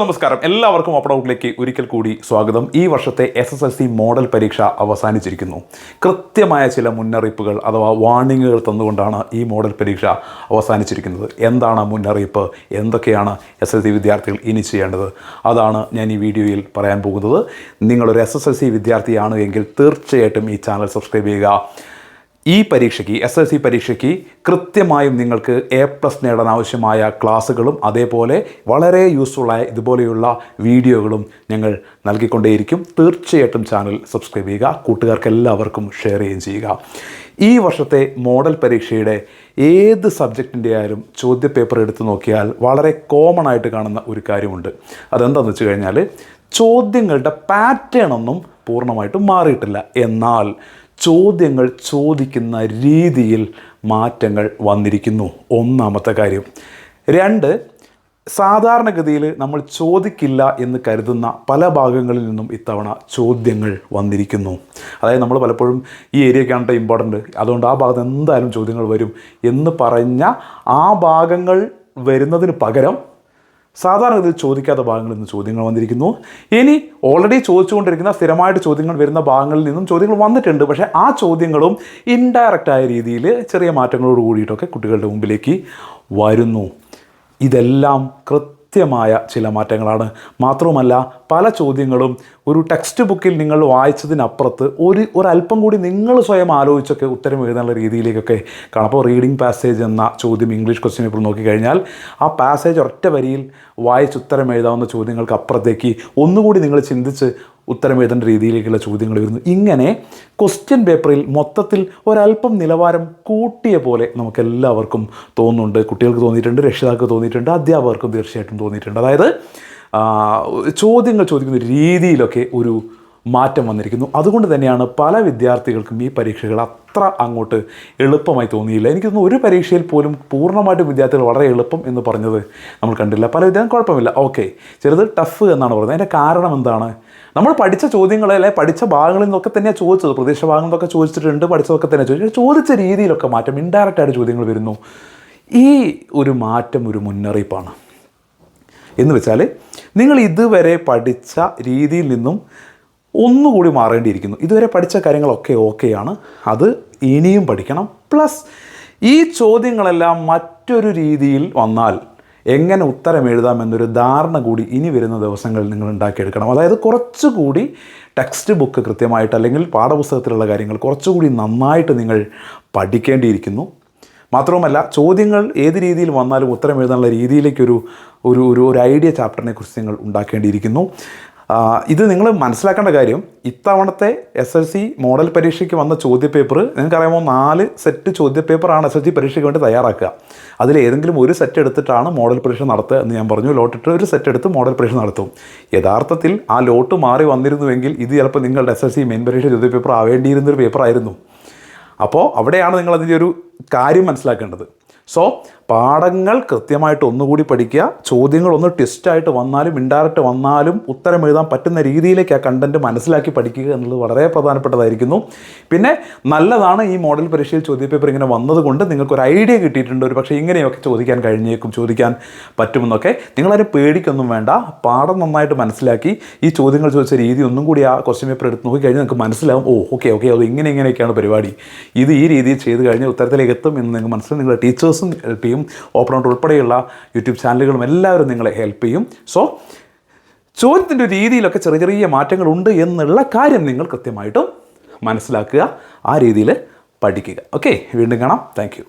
നമസ്കാരം. എല്ലാവർക്കും ഓപ്പൺ ഔട്ടിലേക്ക് ഒരിക്കൽ കൂടി സ്വാഗതം. ഈ വർഷത്തെ S S L C model പരീക്ഷ അവസാനിച്ചിരിക്കുന്നു. കൃത്യമായ ചില മുന്നറിയിപ്പുകൾ അഥവാ വാർണിങ്ങുകൾ തന്നുകൊണ്ടാണ് ഈ മോഡൽ പരീക്ഷ അവസാനിച്ചിരിക്കുന്നത്. എന്താണ് മുന്നറിയിപ്പ്? എന്തൊക്കെയാണ് എസ് എൽ സി വിദ്യാർത്ഥികൾ ഇനി ചെയ്യേണ്ടത്? അതാണ് ഞാൻ ഈ വീഡിയോയിൽ പറയാൻ പോകുന്നത്. നിങ്ങളൊരു എസ് എസ് എൽ സി വിദ്യാർത്ഥിയാണ് എങ്കിൽ തീർച്ചയായിട്ടും ഈ ചാനൽ സബ്സ്ക്രൈബ് ചെയ്യുക. ഈ പരീക്ഷയ്ക്ക് എസ് എൽ സി പരീക്ഷയ്ക്ക് കൃത്യമായും നിങ്ങൾക്ക് എ പ്ലസ് നേടാൻ ആവശ്യമായ ക്ലാസ്സുകളും അതേപോലെ വളരെ യൂസ്ഫുള്ളായ ഇതുപോലെയുള്ള വീഡിയോകളും ഞങ്ങൾ നൽകിക്കൊണ്ടേയിരിക്കും. തീർച്ചയായിട്ടും ചാനൽ സബ്സ്ക്രൈബ് ചെയ്യുക കൂട്ടുകാർക്ക് എല്ലാവർക്കും ഷെയർ ചെയ്യുകയും ചെയ്യുക. ഈ വർഷത്തെ മോഡൽ പരീക്ഷയുടെ ഏത് സബ്ജക്റ്റിന്റെ ആയാലും ചോദ്യപേപ്പർ എടുത്തു നോക്കിയാൽ വളരെ കോമൺ ആയിട്ട് കാണുന്ന ഒരു കാര്യമുണ്ട്. അതെന്താണെന്ന് വെച്ച് കഴിഞ്ഞാൽ ചോദ്യങ്ങളുടെ പാറ്റേൺ ഒന്നും പൂർണമായിട്ടും മാറിയിട്ടില്ല. എന്നാൽ ചോദ്യങ്ങൾ ചോദിക്കുന്ന രീതിയിൽ മാറ്റങ്ങൾ വന്നിരിക്കുന്നു. ഒന്നാമത്തെ കാര്യം. രണ്ട് സാധാരണഗതിയിൽ നമ്മൾ ചോദിക്കില്ല എന്ന് കരുതുന്ന പല ഭാഗങ്ങളിൽ നിന്നും ഇത്തവണ ചോദ്യങ്ങൾ വന്നിരിക്കുന്നു. അതായത് നമ്മൾ പലപ്പോഴും ഈ ഏരിയക്കാണ് ഇമ്പോർട്ടന്റ് അതുകൊണ്ട് ആ ഭാഗത്ത് എന്തായാലും ചോദ്യങ്ങൾ വരും എന്ന് പറഞ്ഞ ആ ഭാഗങ്ങൾ വരുന്നതിന് പകരം സാധാരണ ഇത് ചോദിക്കാത്ത ഭാഗങ്ങളിൽ നിന്ന് ചോദ്യങ്ങൾ വന്നിരിക്കുന്നു. ഇനി ഓൾറെഡി ചോദിച്ചുകൊണ്ടിരിക്കുന്ന സ്ഥിരമായിട്ട് ചോദ്യങ്ങൾ വരുന്ന ഭാഗങ്ങളിൽ നിന്നും ചോദ്യങ്ങൾ വന്നിട്ടുണ്ട്. പക്ഷേ ആ ചോദ്യങ്ങളും ഇൻഡയറക്റ്റായ രീതിയിൽ ചെറിയ മാറ്റങ്ങളോട് കൂടിയിട്ടൊക്കെ കുട്ടികളുടെ മുമ്പിലേക്ക് വരുന്നു. ഇതെല്ലാം കൃത്യമായ ചില മാറ്റങ്ങളാണ്. മാത്രവുമല്ല പല ചോദ്യങ്ങളും ഒരു ടെക്സ്റ്റ് ബുക്കിൽ നിങ്ങൾ വായിച്ചതിനപ്പുറത്ത് ഒരു ഒരല്പം കൂടി നിങ്ങൾ സ്വയം ആലോചിച്ചൊക്കെ ഉത്തരം എഴുതാനുള്ള രീതിയിലേക്കൊക്കെ കാണാം. അപ്പോൾ റീഡിംഗ് പാസേജ് എന്ന ചോദ്യം ഇംഗ്ലീഷ് ക്വസ്റ്റ്യൻ പേപ്പർ നോക്കിക്കഴിഞ്ഞാൽ ആ പാസേജ് ഒറ്റ വരിയിൽ വായിച്ച് ഉത്തരം എഴുതാവുന്ന ചോദ്യങ്ങൾക്ക് അപ്പുറത്തേക്ക് ഒന്നുകൂടി നിങ്ങൾ ചിന്തിച്ച് ഉത്തരം എഴുതേണ്ട രീതിയിലേക്കുള്ള ചോദ്യങ്ങൾ വരുന്നു. ഇങ്ങനെ ക്വസ്റ്റ്യൻ പേപ്പറിൽ മൊത്തത്തിൽ ഒരല്പം നിലവാരം കൂട്ടിയ പോലെ നമുക്കെല്ലാവർക്കും തോന്നുന്നുണ്ട്. കുട്ടികൾക്ക് തോന്നിയിട്ടുണ്ട് രക്ഷിതാക്കൾക്ക് തോന്നിയിട്ടുണ്ട് അധ്യാപകർക്കും തീർച്ചയായിട്ടും തോന്നിയിട്ടുണ്ട്. അതായത് ചോദ്യങ്ങൾ ചോദിക്കുന്ന രീതിയിലൊക്കെ ഒരു മാറ്റം വന്നിരിക്കുന്നു. അതുകൊണ്ട് തന്നെയാണ് പല വിദ്യാർത്ഥികൾക്കും ഈ പരീക്ഷകൾ അത്ര അങ്ങോട്ട് എളുപ്പമായി തോന്നിയില്ല. എനിക്ക് തോന്നുന്നു ഒരു പരീക്ഷയിൽ പോലും പൂർണമായിട്ടും വിദ്യാർത്ഥികൾ വളരെ എളുപ്പം എന്ന് പറഞ്ഞത് നമ്മൾ കണ്ടില്ല. പല വിദ്യാർത്ഥികൾ കുഴപ്പമില്ല. ഓക്കെ ചിലത് ടഫ് എന്നാണ് പറയുന്നത്. അതിന്റെ കാരണം എന്താണ്? നമ്മൾ പഠിച്ച ചോദ്യങ്ങളെ അല്ലെ പഠിച്ച ഭാഗങ്ങളിൽ നിന്നൊക്കെ തന്നെയാണ് ചോദിച്ചത്. പ്രതീക്ഷ ഭാഗങ്ങളിൽ നിന്നൊക്കെ ചോദിച്ചിട്ടുണ്ട് പഠിച്ചതൊക്കെ തന്നെ ചോദിച്ചു ചോദിച്ച രീതിയിലൊക്കെ മാറ്റം ഇൻഡയറക്റ്റ് ആയിട്ട് ചോദ്യങ്ങൾ വരുന്നു. ഈ ഒരു മാറ്റം ഒരു മുന്നറിയിപ്പാണ്. എന്ന് വെച്ചാൽ നിങ്ങൾ ഇതുവരെ പഠിച്ച രീതിയിൽ നിന്നും ഒന്നുകൂടി മാറേണ്ടിയിരിക്കുന്നു. ഇതുവരെ പഠിച്ച കാര്യങ്ങളൊക്കെ ഓക്കെയാണ് അത് ഇനിയും പഠിക്കണം. പ്ലസ് ഈ ചോദ്യങ്ങളെല്ലാം മറ്റൊരു രീതിയിൽ വന്നാൽ എങ്ങനെ ഉത്തരം എഴുതാമെന്നൊരു ധാരണ കൂടി ഇനി വരുന്ന ദിവസങ്ങളിൽ നിങ്ങൾ ഉണ്ടാക്കിയെടുക്കണം. അതായത് കുറച്ചുകൂടി ടെക്സ്റ്റ് ബുക്ക് കൃത്യമായിട്ട് അല്ലെങ്കിൽ പാഠപുസ്തകത്തിലുള്ള കാര്യങ്ങൾ കുറച്ചുകൂടി നന്നായിട്ട് നിങ്ങൾ പഠിക്കേണ്ടിയിരിക്കുന്നു. മാത്രവുമല്ല ചോദ്യങ്ങൾ ഏത് രീതിയിൽ വന്നാലും ഉത്തരം എഴുതാനുള്ള രീതിയിലേക്കൊരു ഒരു ഒരു ഐഡിയ ചാപ്റ്ററിനെ കുറിച്ച് നിങ്ങൾ ഉണ്ടാക്കേണ്ടിയിരിക്കുന്നു. ഇത് നിങ്ങൾ മനസ്സിലാക്കേണ്ട കാര്യം ഇത്തവണത്തെ എസ് എൽ സി മോഡൽ പരീക്ഷയ്ക്ക് വന്ന ചോദ്യപേപ്പർ നിങ്ങൾക്കറിയാമോ നാല് സെറ്റ് ചോദ്യപേപ്പറാണ് എസ് എൽ സി പരീക്ഷയ്ക്ക് വേണ്ടി തയ്യാറാക്കുക. അതിൽ ഏതെങ്കിലും ഒരു സെറ്റ് എടുത്തിട്ടാണ് മോഡൽ പരീക്ഷ നടത്തുക എന്ന് ഞാൻ പറഞ്ഞു. ലോട്ടിട്ട് ഒരു സെറ്റ് എടുത്ത് മോഡൽ പരീക്ഷ നടത്തും. യഥാർത്ഥത്തിൽ ആ ലോട്ട് മാറി വന്നിരുന്നുവെങ്കിൽ ഇത് ചിലപ്പോൾ നിങ്ങളുടെ എസ് എൽ സി മെയിൻ പരീക്ഷ ചോദ്യപേപ്പർ ആവേണ്ടിയിരുന്നൊരു പേപ്പറായിരുന്നു അപ്പോൾ അവിടെയാണ് നിങ്ങൾ അതിന്റെ ഒരു കാര്യം മനസ്സിലാക്കേണ്ടത്. സോ പാഠങ്ങൾ കൃത്യമായിട്ട് ഒന്നുകൂടി പഠിക്കുക. ചോദ്യങ്ങൾ ഒന്ന് ട്വിസ്റ്റായിട്ട് വന്നാലും ഇൻഡയറക്റ്റ് വന്നാലും ഉത്തരം എഴുതാൻ പറ്റുന്ന രീതിയിലേക്ക് ആ കണ്ടന്റ് മനസ്സിലാക്കി പഠിക്കുക എന്നുള്ളത് വളരെ പ്രധാനപ്പെട്ടതായിരിക്കുന്നു. പിന്നെ നല്ലതാണ് ഈ മോഡൽ പരീക്ഷയിൽ ചോദ്യപേപ്പർ ഇങ്ങനെ വന്നതുകൊണ്ട് നിങ്ങൾക്കൊരു ഐഡിയ കിട്ടിയിട്ടുണ്ട്. ഒരു പക്ഷേ ഇങ്ങനെയൊക്കെ ചോദിക്കാൻ കഴിഞ്ഞേക്കും ചോദിക്കാൻ പറ്റുമെന്നൊക്കെ. നിങ്ങളൊരു പേടിക്കൊന്നും വേണ്ട. പാഠം നന്നായിട്ട് മനസ്സിലാക്കി ഈ ചോദ്യങ്ങൾ ചോദിച്ച രീതി ഒന്നും കൂടി ആ ക്വസ്റ്റ്യൻ പേപ്പർ എടുത്ത് നോക്കി കഴിഞ്ഞാൽ നിങ്ങൾക്ക് മനസ്സിലാവും. ഓ ഓക്കെ ഓക്കെ അത് ഇങ്ങനെ ഇങ്ങനെയൊക്കെയാണ് പരിപാടി. ഇത് ഈ രീതിയിൽ ചെയ്ത് കഴിഞ്ഞാൽ ഉത്തരത്തിലേക്ക് എത്തും എന്ന് നിങ്ങൾക്ക് മനസ്സിലാവും. നിങ്ങളുടെ ടീച്ചേഴ്സും ഹെൽപ്പ് ചെയ്യും ഓപ്പൺ ഔട്ട് ഉൾപ്പെടെയുള്ള യൂട്യൂബ് ചാനലുകളും എല്ലാവരും നിങ്ങളെ ഹെൽപ്പ് ചെയ്യും. സോ ചോദ്യത്തിന്റെ രീതിയിലൊക്കെ ചെറിയ ചെറിയ മാറ്റങ്ങളുണ്ട് എന്നുള്ള കാര്യം നിങ്ങൾ കൃത്യമായിട്ടും മനസ്സിലാക്കുക ആ രീതിയിൽ പഠിക്കുക. ഓക്കെ വീണ്ടും കാണാം. താങ്ക്